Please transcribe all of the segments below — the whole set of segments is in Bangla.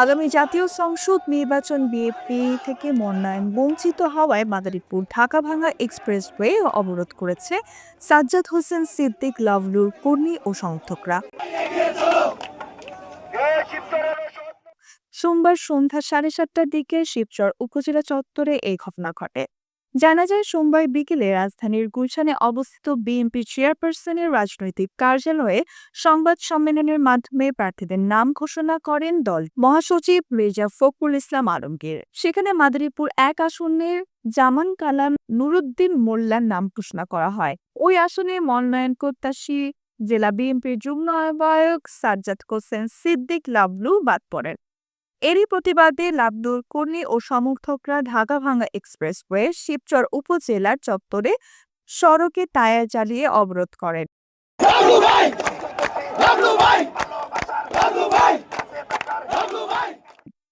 আগামী জাতীয় সংসদ নির্বাচন বিএপি থেকে মনোনয়ন বঞ্চিত হওয়ায় মাদারীপুর ঢাকা ভাঙা এক্সপ্রেসওয়ে অবরোধ করেছে সাজ্জাদ হোসেন সিদ্দিক লাভলুর কর্মী ও সমর্থকরা। সোমবার সন্ধ্যা সাড়ে সাতটার দিকে শিবচর উপজেলা চত্বরে এই ঘটনা ঘটে। জানা যায়, সোমবার বিকেলে রাজধানীর গুলশানে অবস্থিত বিএনপি চেয়ারপারসনের রাজনৈতিক কার্যালয়ে সংবাদ সম্মেলনের মাধ্যমে প্রার্থীদের নাম ঘোষণা করেন দল। মহাসচিব মির্জা ফখরুল ইসলাম আলমগীর। সেখানে মাদারীপুর এক আসনের জামান কালাম নুরুদ্দিন মোল্লার নাম ঘোষণা করা হয়। ওই আসনে মনোনয়ন প্রত্যাশী জেলা বিএনপির যুগ্ম আহ্বায়ক সাজ্জাদ হোসেন সিদ্দিক লাবলু বাদ পড়েন। এরই প্রতিবাদে লাবলুর কর্মী ও সমর্থকরা ঢাকা ভাঙ্গা এক্সপ্রেসওয়ে শিবচর উপজেলার চত্বরে সড়কে টায়ার জ্বালিয়ে অবরোধ করেন।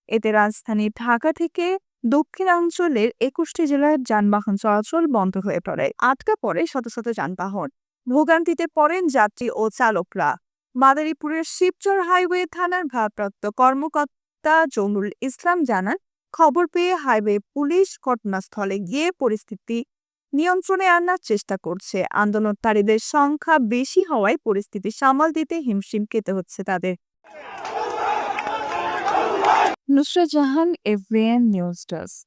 এতে রাজধানী ঢাকা থেকে দক্ষিণাঞ্চলের একুশটি জেলার যানবাহন চলাচল বন্ধ হয়ে পড়ে। আটকা পড়ে শত শত যানবাহন। ভোগান্তিতে পড়েন যাত্রী ও চালকরা। মাদারীপুরের শিবচর হাইওয়ে থানার ভারপ্রাপ্ত কর্মকর্তা জমরুল ইসলাম জানান, খবর পেয়ে হাইওয়ে পুলিশ ঘটনাস্থলে গিয়ে পরিস্থিতি নিয়ন্ত্রণে আনার চেষ্টা করছে। আন্দোলনকারীদের সংখ্যা বেশি হওয়ায় পরিস্থিতি সামাল দিতে হিমশিম খেতে হচ্ছে তাদের। Nusra Jahan AVN news desk.